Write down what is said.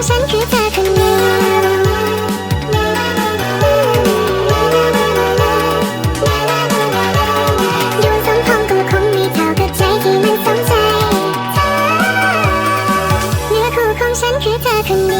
ของฉันคือเธอคนเดียวฉันคือเธอคนนี้